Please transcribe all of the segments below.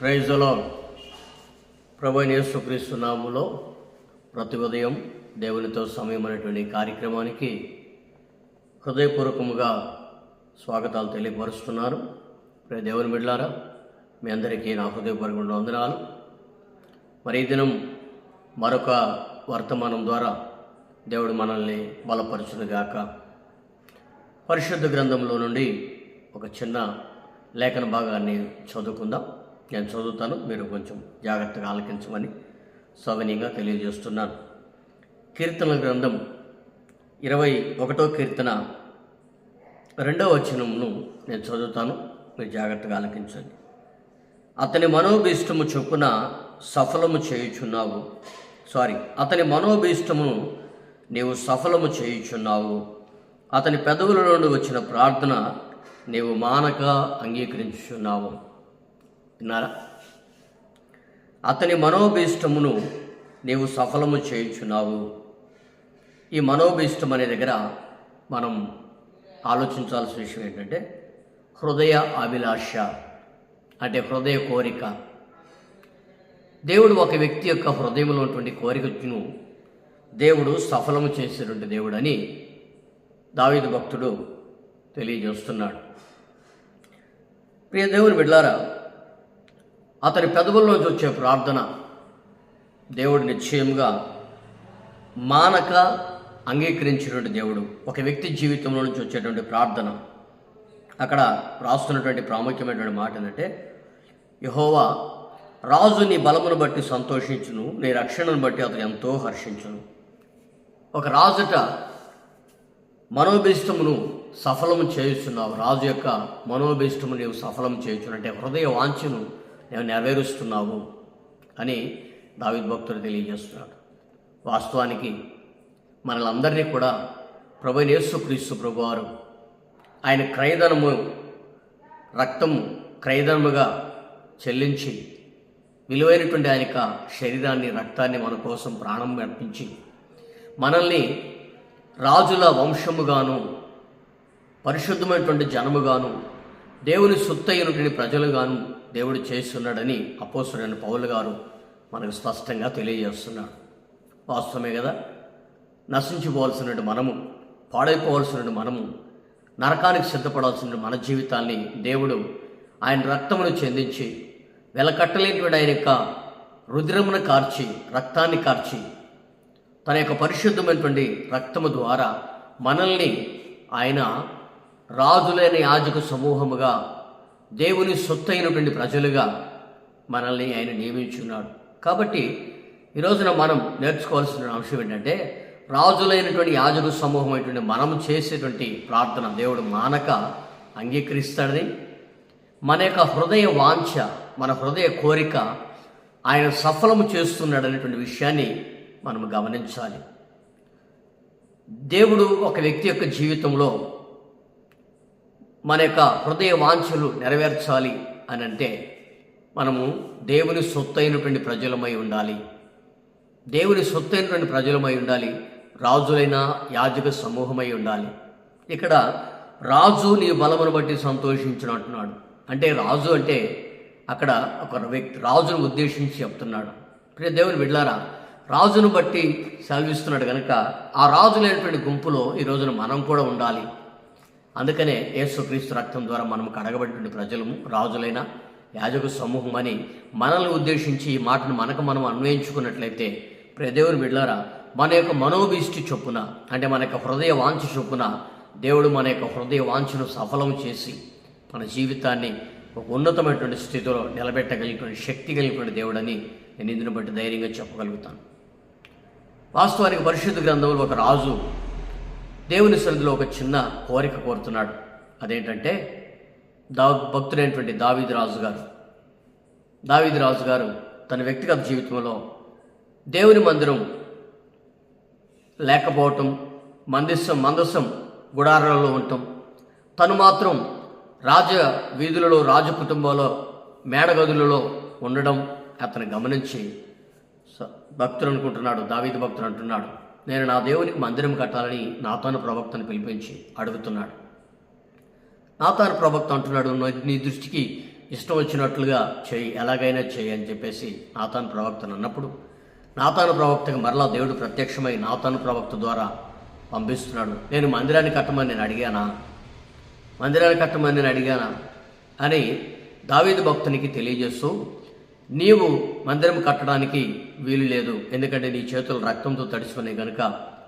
ప్రైజ్లో ప్రభు యేసుక్రీస్తు నామములో ప్రతి ఉదయం దేవునితో సమయం అనేటువంటి కార్యక్రమానికి హృదయపూర్వకముగా స్వాగతాలు తెలియపరుస్తున్నారు. ప్రే దేవుని బిడ్డారా మీ అందరికీ నా హృదయపూర్వక వందనాలు. మరి ఈ దినం మరొక వర్తమానం ద్వారా దేవుడు మనల్ని బలపరచునుగాక. పరిశుద్ధ గ్రంథంలో నుండి ఒక చిన్న లేఖన భాగాన్ని చదువుకుందాం. నేను చదువుతాను మీరు కొంచెం జాగ్రత్తగా ఆలకించమని సవనీయంగా తెలియజేస్తున్నాను. కీర్తన గ్రంథం ఇరవై ఒకటో కీర్తన రెండవ వచనమును నేను చదువుతాను మీరు జాగ్రత్తగా ఆలకించండి. అతని మనోభీష్టము చొప్పున సఫలము చేయుచున్నావు. సారీ అతని మనోభీష్టమును నీవు సఫలము చేయుచున్నావు. అతని పెదవుల నుండి వచ్చిన ప్రార్థన నీవు మానక అంగీకరించుచున్నావు. విన్నారా అతని మనోభీష్టమును నీవు సఫలము చేయించున్నావు. ఈ మనోభీష్టం అనే దగ్గర మనం ఆలోచించాల్సిన విషయం ఏంటంటే హృదయ అభిలాష అంటే హృదయ కోరిక. దేవుడు ఒక వ్యక్తి యొక్క హృదయంలో ఉన్నటువంటి కోరికను దేవుడు సఫలము చేసేటువంటి దేవుడని దావిద భక్తుడు తెలియజేస్తున్నాడు. ప్రియ దేవుని బిడ్లారా అతని పెదవుల్లోంచి వచ్చే ప్రార్థన దేవుడు నిశ్చయంగా మానక అంగీకరించినటువంటి దేవుడు. ఒక వ్యక్తి జీవితంలో నుంచి వచ్చేటువంటి ప్రార్థన. అక్కడ రాస్తున్నటువంటి ప్రాముఖ్యమైనటువంటి మాట ఏంటంటే యహోవా రాజు నీ బలమును బట్టి సంతోషించును నీ రక్షణను బట్టి అతను ఎంతో హర్షించును. ఒక రాజుట మనోభీష్టమును సఫలము చేయుస్తున్నావు రాజు యొక్క మనోభీష్టము నీవు సఫలం చేయుచును అంటే హృదయ వాంఛను నీవు నెరవేరుస్తున్నావు అని దావిద్ భక్తుడు తెలియజేస్తున్నాడు. వాస్తవానికి మనలందరినీ కూడా ప్రభు యేసుక్రీస్తు ప్రభువారు ఆయన క్రయధనము రక్తము క్రయధనముగా చెల్లించి విలువైనటువంటి ఆయన యొక్క శరీరాన్ని రక్తాన్ని మన కోసం ప్రాణం అర్పించి మనల్ని రాజుల వంశముగాను పరిశుద్ధమైనటువంటి జనముగాను దేవుని సొత్తైనటువంటి ప్రజలుగాను దేవుడు చేస్తున్నాడని అపోసుడైన పౌలు గారు మనకు స్పష్టంగా తెలియజేస్తున్నాడు. వాస్తవమే కదా? నశించిపోవాల్సిన మనము పాడైపోవాల్సిన మనము నరకానికి సిద్ధపడాల్సిన మన జీవితాన్ని దేవుడు ఆయన రక్తమును చెందించి వెలకట్టలేనిటువంటి ఆయన యొక్క రుద్రమును కార్చి రక్తాన్ని కార్చి తన యొక్క పరిశుద్ధమైనటువంటి రక్తము ద్వారా మనల్ని ఆయన రాజులైన యాజక సమూహముగా దేవుని సొత్తైనటువంటి ప్రజలుగా మనల్ని ఆయన నియమించున్నాడు. కాబట్టి ఈ రోజున మనం నేర్చుకోవాల్సిన అంశం ఏంటంటే రాజులైనటువంటి యాజను సమూహం అయినటువంటి మనం చేసేటువంటి ప్రార్థన దేవుడు మానక అంగీకరిస్తాడని మన యొక్క హృదయ వాంఛ మన హృదయ కోరిక ఆయన సఫలము చేస్తున్నాడు అనేటువంటి విషయాన్ని మనం గమనించాలి. దేవుడు ఒక వ్యక్తి యొక్క జీవితంలో మన యొక్క హృదయ వాంఛలు నెరవేర్చాలి అని అంటే మనము దేవుని సొత్తైనటువంటి ప్రజలమై ఉండాలి. దేవుని సొత్తైనటువంటి ప్రజలమై ఉండాలి. రాజులైన యాజక సమూహమై ఉండాలి. ఇక్కడ రాజు నీ బలమును బట్టి సంతోషించను అంటున్నాడు అంటే రాజు అంటే అక్కడ ఒక వ్యక్తి రాజును ఉద్దేశించి చెప్తున్నాడు. ప్రియ దేవుని విడలారా రాజును బట్టి సెలవిస్తున్నాడు కనుక ఆ రాజులైనటువంటి గుంపులో ఈ రోజున మనం కూడా ఉండాలి. అందుకనే యేసుక్రీస్తు రక్తం ద్వారా మనం కడగబడిన ప్రజలము రాజులైన యాజక సమూహం అని మనల్ని ఉద్దేశించి ఈ మాటను మనకు మనం అన్వయించుకున్నట్లయితే ప్రదేవుని బిడ్లారా మన యొక్క మనోభీష్టి చొప్పున అంటే మన యొక్క హృదయ వాంఛ చొప్పున దేవుడు మన యొక్క హృదయ వాంఛను సఫలం చేసి మన జీవితాన్ని ఒక ఉన్నతమైనటువంటి స్థితిలో నిలబెట్టగలిగినటువంటి శక్తి కలిగినటువంటి దేవుడని నేను ఇందుని బట్టి ధైర్యంగా చెప్పగలుగుతాను. వాస్తవానికి పరిశుద్ధ గ్రంథంలో ఒక రాజు దేవుని సన్నిధిలో ఒక చిన్న కోరిక కోరుతున్నాడు. అదేంటంటే దా భక్తుడైనటువంటి దావీది రాజు గారు దావీది రాజు గారు తన వ్యక్తిగత జీవితంలో దేవుని మందిరం లేకపోవటం మందిస్సం మందస్సం గుడారాలలో ఉండటం తను మాత్రం రాజ వీధులలో రాజ కుటుంబంలో మేడగదులలో ఉండడం అతను గమనించి స- భక్తుడు అనుకుంటున్నాడు దావీది భక్తుడు అంటున్నాడు. నేను నా దేవునికి మందిరం కట్టాలని నాతోన ప్రవక్తను పిలిపించి అడుగుతున్నాడు. నాతాను ప్రవక్త అంటున్నాడు "నీ- నీ దృష్టికి ఇష్టం వచ్చినట్లుగా చేయి ఎలాగైనా చేయి అని చెప్పేసి నాతాను ప్రవక్తను అన్నప్పుడు నాతాను ప్రవక్తకు మరలా దేవుడు ప్రత్యక్షమై నాతాను ప్రవక్త ద్వారా పంపిస్తున్నాడు. నేను మందిరాన్ని కట్టమని నేను అడిగానా? మందిరాన్ని కట్టమని నేను అడిగానా? అని దావీదు భక్తునికి తెలియజేస్తూ నీవు మందిరం కట్టడానికి వీలు లేదు. ఎందుకంటే నీ చేతులు రక్తంతో తడిచుకున్నాయి కనుక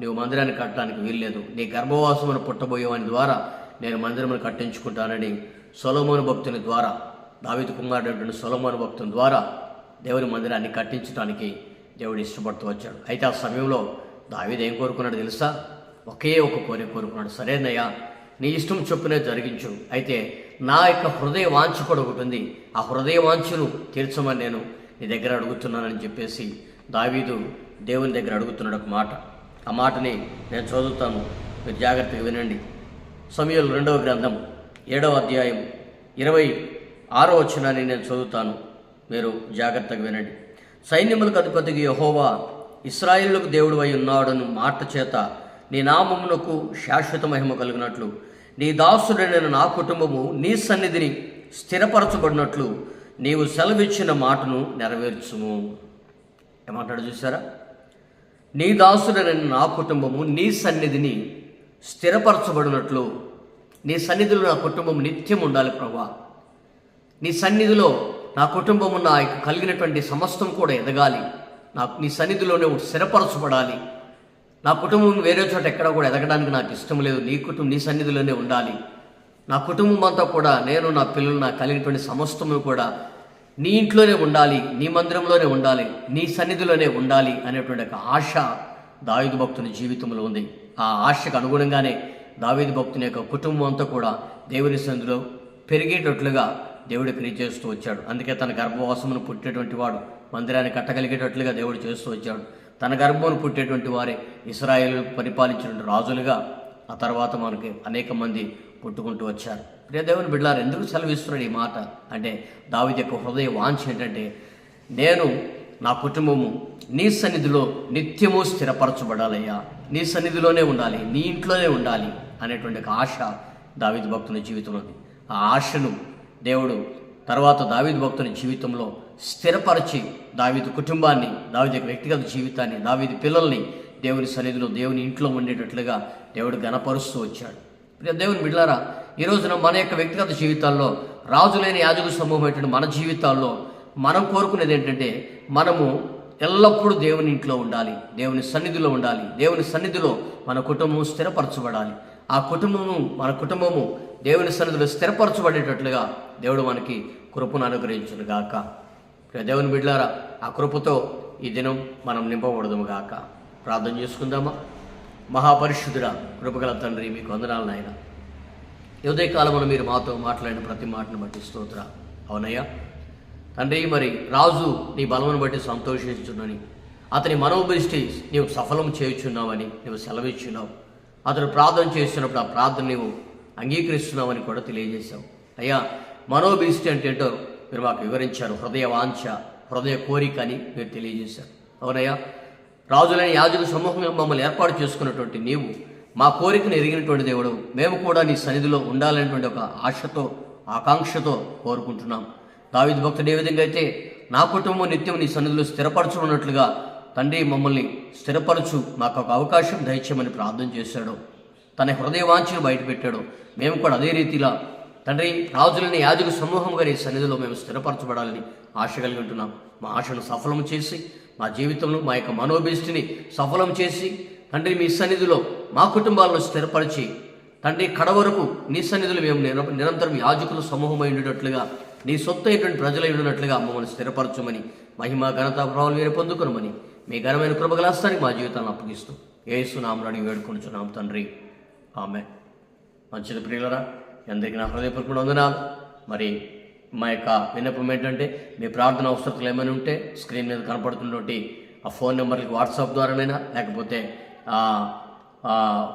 నీవు మందిరాన్ని కట్టడానికి వీలు లేదు. నీ గర్భవాసమును పుట్టబోయేవాని ద్వారా నేను మందిరమును కట్టించుకుంటానని సొలమోను భక్తుని ద్వారా దావిత కుమారుడు సొలమోను భక్తుని ద్వారా దేవుని మందిరాన్ని కట్టించడానికి దేవుడు ఇష్టపడుతూ వచ్చాడు. అయితే ఆ సమయంలో దావీదు ఏం కోరుకున్నాడు తెలుసా? ఒకే ఒక కోరిక కోరుకున్నాడు. సరేనయ్యా నీ ఇష్టం చొప్పునే జరిగించు. అయితే నా యొక్క హృదయ వాంఛ కూడా ఒకటి ఉంది. ఆ హృదయ వాంఛను తీర్చమని నేను నీ దగ్గర అడుగుతున్నానని చెప్పేసి దావీదు దేవుని దగ్గర అడుగుతున్నాడు ఒక మాట. ఆ మాటని నేను చదువుతాను. మీరు జాగ్రత్తగా వినండి. సమయంలో రెండవ గ్రంథం ఏడవ అధ్యాయం ఇరవై ఆరో వచ్చినాన్ని నేను చదువుతాను. మీరు జాగ్రత్తగా వినండి. సైన్యములకు అధిపతికి యహోవా ఇస్రాయిలకు దేవుడు అయి ఉన్నాడను మాట చేత నీ నామమునకు శాశ్వత మహిమ కలిగినట్లు నీ దాసుడైన నా కుటుంబము నీ సన్నిధిని స్థిరపరచబడినట్లు నీవు సెలవిచ్చిన మాటను నెరవేర్చుము. ఏమంటాడు చూసారా నీ దాసుడైన నా కుటుంబము నీ సన్నిధిని స్థిరపరచబడినట్లు నీ సన్నిధిలో నా కుటుంబం నిత్యం ఉండాలి ప్రభా. నీ సన్నిధిలో నా కుటుంబము నా యొక్క కలిగినటువంటి సమస్తం కూడా ఎదగాలి. నాకు నీ సన్నిధిలోనే స్థిరపరచబడాలి. నా కుటుంబం వేరే చోట ఎక్కడ కూడా ఎదగడానికి నాకు ఇష్టం లేదు. నీ కుటుంబం నీ సన్నిధిలోనే ఉండాలి. నా కుటుంబం అంతా కూడా నేను నా పిల్లలు నాకు కలిగినటువంటి సమస్తము కూడా నీ ఇంట్లోనే ఉండాలి నీ మందిరంలోనే ఉండాలి నీ సన్నిధిలోనే ఉండాలి అనేటువంటి ఒక ఆశ దావిదు భక్తుని జీవితంలో ఉంది. ఆ ఆశకు అనుగుణంగానే దావీదు భక్తుని యొక్క కుటుంబం అంతా కూడా దేవుని సన్నిధిలో పెరిగేటట్లుగా దేవుడు క్రియ చేస్తూ వచ్చాడు. అందుకే తన గర్భవాసమును పుట్టేటువంటి వాడు మందిరాన్ని కట్టగలిగేటట్లుగా దేవుడు చేస్తూ వచ్చాడు. తన గర్భంలో పుట్టేటువంటి వారే ఇస్రాయేల్ పరిపాలించిన రాజులుగా ఆ తర్వాత మనకి అనేక మంది పుట్టుకుంటూ వచ్చారు. ప్రియదేవుని బిడ్డారు బిడ్డలారు ఎందుకు సెలవిస్తున్నాడు ఈ మాట? అంటే దావిది యొక్క హృదయ వాంఛ ఏంటంటే నేను నా కుటుంబము నీ సన్నిధిలో నిత్యము స్థిరపరచబడాలయ్యా. నీ సన్నిధిలోనే ఉండాలి నీ ఇంట్లోనే ఉండాలి అనేటువంటి ఒక ఆశ దావిది భక్తుని జీవితంలో ఉంది ఆ ఆశను దేవుడు తర్వాత దావీదు భక్తుని జీవితంలో స్థిరపరిచి దావిది కుటుంబాన్ని దావిది యొక్క వ్యక్తిగత జీవితాన్ని దావిది పిల్లల్ని దేవుని సన్నిధిలో దేవుని ఇంట్లో ఉండేటట్లుగా దేవుడు గణపరుస్తూ వచ్చాడు. ప్రియ దేవుని బిడ్లారా ఈ రోజున మన యొక్క వ్యక్తిగత జీవితాల్లో రాజులేని యాజకు సమూహమైనటువంటి మన జీవితాల్లో మనం కోరుకునేది ఏంటంటే మనము ఎల్లప్పుడూ దేవుని ఇంట్లో ఉండాలి దేవుని సన్నిధిలో ఉండాలి దేవుని సన్నిధిలో మన కుటుంబం స్థిరపరచబడాలి. ఆ కుటుంబము మన కుటుంబము దేవుని సన్నిధిలో స్థిరపరచబడేటట్లుగా దేవుడు మనకి కృపను అనుగ్రహించును గాక దేవుని బిడ్లారా ఆ కృపతో ఈ దినం మనం నింపబడదుము గాక. ప్రార్థన చేసుకుందామా? మహాపరిశుద్ధుడ కృపగల తండ్రి మీకు వందనాలు నాయన. ఈ కాలంలో మీరు మాతో మాట్లాడిన ప్రతి మాటను బట్టి స్తోత్ర. అవునయ్యా. తండ్రి మరి రాజు నీ బలమును బట్టి సంతోషించున్నని అతని మనోభిష్టి నీవు సఫలం చేయుచున్నావని నీవు సెలవిచ్చున్నావు. అతను ప్రార్థన చేస్తున్నప్పుడు ఆ ప్రార్థన నీవు అంగీకరిస్తున్నావని కూడా తెలియజేశావు. అయ్యా మనోభిష్టి అంటే ఏంటో మీరు మాకు వివరించారు. హృదయ వాంఛ హృదయ కోరిక అని మీరు తెలియజేశారు. అవునయ్యా? రాజులైన యాజక సమూహంగా మమ్మల్ని ఏర్పాటు చేసుకున్నటువంటి నీవు మా కోరికను ఎరిగినటువంటి దేవుడు మేము కూడా నీ సన్నిధిలో ఉండాలనేటువంటి ఒక ఆశతో ఆకాంక్షతో కోరుకుంటున్నాం. దావిద్ భక్తుడు ఏ విధంగా అయితే నా కుటుంబం నిత్యం నీ సన్నిధిలో స్థిరపరచుకున్నట్లుగా తండ్రి మమ్మల్ని స్థిరపరచు మాకు ఒక అవకాశం దయచేయమని ప్రార్థన చేశాడు. తన హృదయ వాంఛను బయటపెట్టాడు. మేము కూడా అదే రీతిలా తండ్రి రాజులని యాజక సమూహంగా నీ సన్నిధిలో మేము స్థిరపరచబడాలని ఆశ కలిగి ఉంటున్నాం. మా ఆశను సఫలం చేసి మా జీవితంలో మా యొక్క మనోభిష్టిని సఫలం చేసి తండ్రి మీ సన్నిధిలో మా కుటుంబాలను స్థిరపరిచి తండ్రి కడవరకు నీ సన్నిధులు మేము నిరంతరం యాజకుల సమూహమై ఉండేటట్లుగా నీ సొత్తు అయినటువంటి ప్రజలై ఉన్నట్లుగా మమ్మల్ని స్థిరపరచమని మహిమ ఘనత ప్రభావాలు మీరు పొందుకునమని మీ ఘనమైన కృపగలాస్తానికి మా జీవితాన్ని అప్పగిస్తూ ఏసునామని వేడుకొనుచున్నాం తండ్రి. ఆమె మంచిది ప్రియులరా అందరికీ నా హృదయపూర్వక వందనాలు. మరి మా యొక్క విన్నపం ఏంటంటే మీ ప్రార్థన అవసరతలు ఏమైనా ఉంటే స్క్రీన్ మీద కనపడుతున్నటువంటి ఆ ఫోన్ నెంబర్కి వాట్సాప్ ద్వారానైనా లేకపోతే ఆ,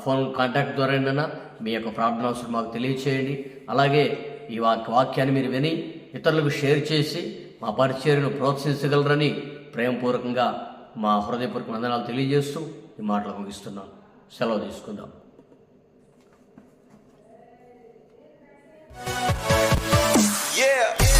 ఫోన్ కాంటాక్ట్ ద్వారానైనా మీ యొక్క ప్రార్థన అవసరం మాకు తెలియచేయండి. అలాగే ఈ వాక్ వాక్యాన్ని మీరు విని ఇతరులకు షేర్ చేసి మా పరిచర్యను ప్రోత్సహించగలరని ప్రేమపూర్వకంగా మా హృదయపూర్వక వందనాలు తెలియజేస్తూ ఈ మాటలు ముగిస్తున్నాను. సెలవు తీసుకుందాం. Yeah.